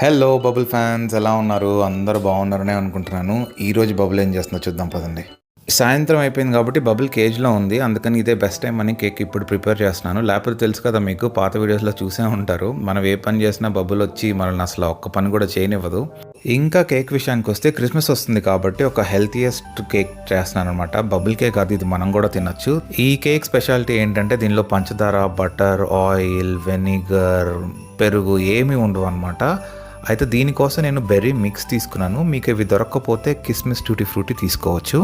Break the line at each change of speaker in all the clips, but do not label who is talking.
Hello bubble fans ఎలా ఉన్నారు? అందరూ బాగున్నారనే అనుకుంటున్నాను. ఈరోజు బబుల్ ఏం చేస్తుందో చూద్దాం పదండి. సాయంత్రం అయిపోయింది కాబట్టి బబుల్ కేజ్లో ఉంది. అందుకని ఇదే బెస్ట్ టైం అని కేక్ ఇప్పుడు ప్రిపేర్ చేస్తున్నాను. లేకపోతే తెలుసు కదా మీకు పాత వీడియోస్లో చూసే ఉంటారు. మనం ఏ పని చేసినా బబుల్ వచ్చి మనల్ని అసలు ఒక్క పని కూడా చేయనివ్వదు. ఇంకా కేక్ విషయానికి వస్తే క్రిస్మస్ వస్తుంది కాబట్టి ఒక హెల్తీయెస్ట్ కేక్ చేస్తున్నాను అనమాట బబుల్ కేక్ అది ఇది మనం కూడా తినచ్చు. ఈ కేక్ స్పెషాలిటీ ఏంటంటే దీనిలో పంచదార బటర్ ఆయిల్ వెనిగర్ పెరుగు ఏమీ ఉండవు అనమాట అయితే దీనికోసం నేను బెర్రీ మిక్స్ తీసుకున్నాను. మీకు ఇవి దొరకకపోతే కిస్మిస్ ట్యూటీ ఫ్రూటీ తీసుకోవచ్చు.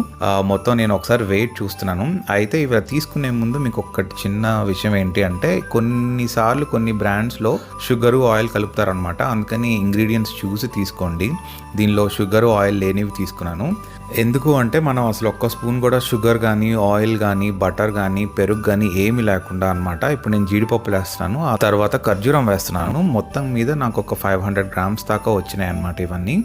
మొత్తం నేను ఒకసారి వెయిట్ చూస్తున్నాను. అయితే ఇవి తీసుకునే ముందు మీకు ఒక చిన్న విషయం ఏంటి అంటే కొన్నిసార్లు కొన్ని బ్రాండ్స్లో షుగరు ఆయిల్ కలుపుతారనమాట అందుకని ఇంగ్రీడియంట్స్ చూసి తీసుకోండి. దీనిలో షుగరు ఆయిల్ లేనివి తీసుకున్నాను. ఎందుకు అంటే మనం అసలు ఒక్క స్పూన్ కూడా షుగర్ కానీ ఆయిల్ కానీ బటర్ కానీ పెరుగు కానీ ఏమీ లేకుండా అనమాట ఇప్పుడు నేను జీడిపప్పు వేస్తున్నాను. ఆ తర్వాత ఖర్జూరం వేస్తున్నాను. మొత్తం మీద నాకు ఒక ఫైవ్ హండ్రెడ్ గ్రామ్స్ దాకా వచ్చినాయి అనమాట ఇవన్నీ.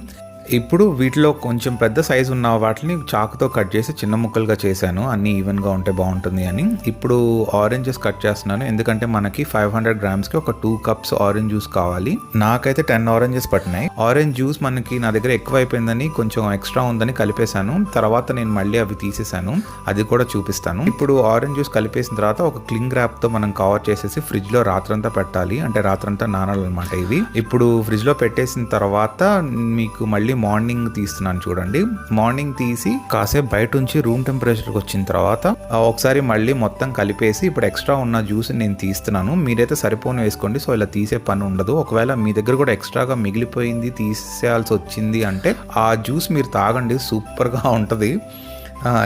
ఇప్పుడు వీటిలో కొంచెం పెద్ద సైజు ఉన్న వాటిని చాకుతో కట్ చేసి చిన్న ముక్కలుగా చేశాను. అన్నీ ఈవెన్గా ఉంటే బాగుంటుంది అని. ఇప్పుడు ఆరెంజెస్ కట్ చేస్తున్నాను. ఎందుకంటే మనకి ఫైవ్ హండ్రెడ్ గ్రామ్స్కి ఒక టూ కప్స్ ఆరెంజ్ జ్యూస్ కావాలి. నాకైతే టెన్ ఆరెంజెస్ పట్టినాయి. ఆరెంజ్ జ్యూస్ మనకి నా దగ్గర ఎక్కువ అయిపోయిందని కొంచెం ఎక్స్ట్రా ఉందని కలిపేశాను. తర్వాత నేను మళ్ళీ అవి తీసేశాను. అది కూడా చూపిస్తాను. ఇప్పుడు ఆరెంజ్ జ్యూస్ కలిపేసిన తర్వాత ఒక క్లింగ్ ర్యాప్తో మనం కవర్ చేసేసి ఫ్రిడ్జ్లో రాత్రంతా పెట్టాలి. అంటే రాత్రంతా నానాలన్నమాట ఇవి. ఇప్పుడు ఫ్రిడ్జ్లో పెట్టేసిన తర్వాత మీకు మళ్ళీ మార్నింగ్ తీస్తున్నాను చూడండి. మార్నింగ్ తీసి కాసేపు బయట ఉంచి రూమ్ టెంపరేచర్కి వచ్చిన తర్వాత ఒకసారి మళ్ళీ మొత్తం కలిపేసి ఇప్పుడు ఎక్స్ట్రా ఉన్న జ్యూస్ నేను తీస్తున్నాను. మీరైతే సరిపోని వేసుకోండి. సో ఇలా తీసే పని ఉండదు. ఒకవేళ మీ దగ్గర కూడా ఎక్స్ట్రాగా మిగిలిపోయింది తీసేయాల్సి వచ్చింది అంటే ఆ జ్యూస్ మీరు తాగండి. సూపర్గా ఉంటుంది.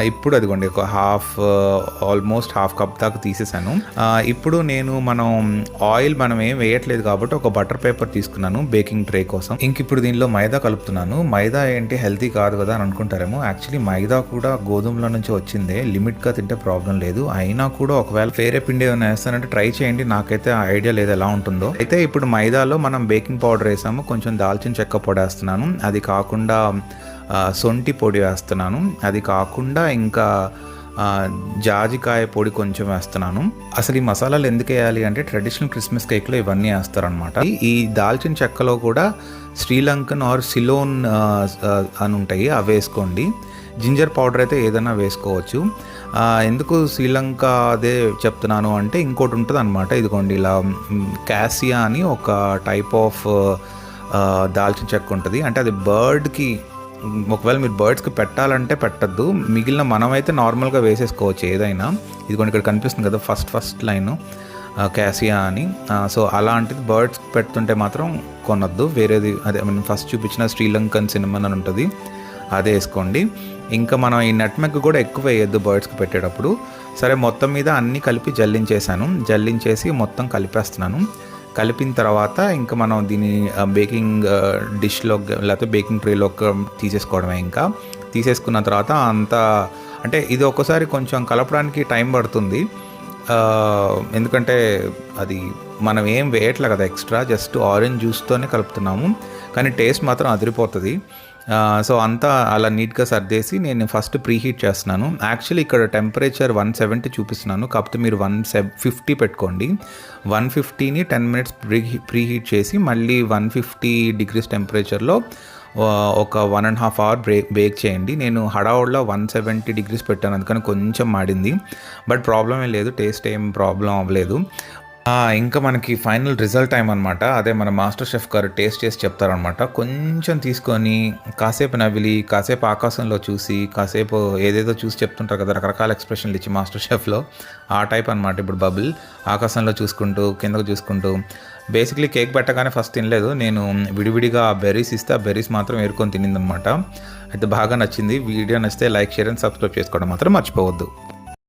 ఇప్పుడు అదిగోండి ఒక హాఫ్ ఆల్మోస్ట్ హాఫ్ కప్ దాకా తీసేసాను. ఇప్పుడు నేను మనం ఆయిల్ మనం ఏం వేయట్లేదు కాబట్టి ఒక బటర్ పేపర్ తీసుకున్నాను బేకింగ్ ట్రే కోసం. ఇంక ఇప్పుడు దీనిలో మైదా కలుపుతున్నాను. మైదా ఏంటి హెల్తీ కాదు కదా అని అనుకుంటారేమో. యాక్చువల్లీ మైదా కూడా గోధుమల నుంచి వచ్చిందే లిమిట్గా తింటే ప్రాబ్లం లేదు. అయినా కూడా ఒకవేళ వేరే పిండి ఏమైనా వేస్తానంటే ట్రై చేయండి నాకైతే ఐడియా లేదు ఎలా ఉంటుందో. అయితే ఇప్పుడు మైదాలో మనం బేకింగ్ పౌడర్ వేసాము కొంచెం దాల్చిన చెక్క పొడి వేస్తున్నాను. అది కాకుండా సొంటి పొడి వేస్తున్నాను. అది కాకుండా ఇంకా జాజికాయ పొడి కొంచెం వేస్తున్నాను. అసలు ఈ మసాలాలు ఎందుకు వేయాలి అంటే ట్రెడిషనల్ క్రిస్మస్ కేక్లో ఇవన్నీ వేస్తారనమాట ఈ దాల్చిన చెక్కలో కూడా శ్రీలంకన్ ఆర్ సిలోన్ అని ఉంటాయి అవి వేసుకోండి. జింజర్ పౌడర్ అయితే ఏదైనా వేసుకోవచ్చు. ఎందుకు శ్రీలంక అదే చెప్తున్నాను అంటే ఇంకోటి ఉంటుంది అనమాట ఇదిగోండి ఇలా క్యాసియా అని ఒక టైప్ ఆఫ్ దాల్చిన చెక్క ఉంటుంది. అంటే అది బర్డ్కి ఒకవేళ మీరు బర్డ్స్కి పెట్టాలంటే పెట్టద్దు. మిగిలిన మనమైతే నార్మల్గా వేసేసుకోవచ్చు ఏదైనా. ఇదిగోండి ఇక్కడ కనిపిస్తుంది కదా ఫస్ట్ ఫస్ట్ లైన్. క్యాసియా అని. సో అలాంటిది బర్డ్స్ పెడుతుంటే మాత్రం కొనొద్దు. వేరేది అదే మనం ఫస్ట్ చూపించిన శ్రీలంకన్ సినిమా అని ఉంటుంది. అదే వేసుకోండి. ఇంకా మనం ఈ నట్మెక్ కూడా ఎక్కువ వేయద్దు బర్డ్స్కి పెట్టేటప్పుడు. సరే మొత్తం మీద అన్నీ కలిపి జల్లించేసాను జల్లించేసి మొత్తం కలిపేస్తున్నాను. కలిపిన తర్వాత ఇంకా మనం దీన్ని బేకింగ్ డిష్లో లేకపోతే బేకింగ్ ట్రేలో తీసేసుకోవడమే ఇంకా. తీసేసుకున్న తర్వాత అంతా అంటే ఇది ఒక్కసారి కొంచెం కలపడానికి టైం పడుతుంది. ఎందుకంటే అది మనం ఏం వేయట్లే కదా ఎక్స్ట్రా జస్ట్ ఆరెంజ్ జ్యూస్తోనే కలుపుతున్నాము. కానీ టేస్ట్ మాత్రం అదిరిపోతుంది. సో అంతా అలా నీట్గా సర్దేసి నేను ఫస్ట్ ప్రీహీట్ చేస్తున్నాను. యాక్చువల్లీ ఇక్కడ టెంపరేచర్ వన్ సెవెంటీ చూపిస్తున్నాను. కాకపోతే మీరు వన్ సెవ్ ఫిఫ్టీ పెట్టుకోండి. వన్ ఫిఫ్టీని టెన్ మినిట్స్ ప్రీ ప్రీహీట్ చేసి మళ్ళీ వన్ ఫిఫ్టీ డిగ్రీస్ టెంపరేచర్లో ఒక one and half hour break bake చేయండి. నేను హడావుడ్లో వన్ సెవెంటీ డిగ్రీస్ పెట్టాను. అందుకని కొంచెం మాడింది. బట్ ప్రాబ్లం ఏం లేదు. టేస్ట్ ఏం ప్రాబ్లం అవ్వలేదు. ఇంకా మనకి ఫైనల్ రిజల్ట్ టైం అనమాట అదే మన మాస్టర్ షెఫ్ గారు టేస్ట్ చేసి చెప్తారనమాట కొంచెం తీసుకొని కాసేపు నవ్విలి కాసేపు ఆకాశంలో చూసి కాసేపు ఏదేదో చూసి చెప్తుంటారు కదా రకరకాల ఎక్స్ప్రెషన్లు ఇచ్చి మాస్టర్ షెఫ్లో. ఆ టైప్ అనమాట ఇప్పుడు బబుల్. ఆకాశంలో చూసుకుంటూ కిందకు చూసుకుంటూ. బేసిక్లీ కేక్ పెట్టగానే ఫస్ట్ తినలేదు. నేను విడివిడిగా ఆ బెర్రీస్ ఇస్తే ఆ బెర్రీస్ మాత్రం ఏరుకొని తినిందనమాట అయితే బాగా నచ్చింది. వీడియో నచ్చితే లైక్ షేర్ అండ్ సబ్స్క్రైబ్ చేసుకోవడం మాత్రం మర్చిపోవద్దు.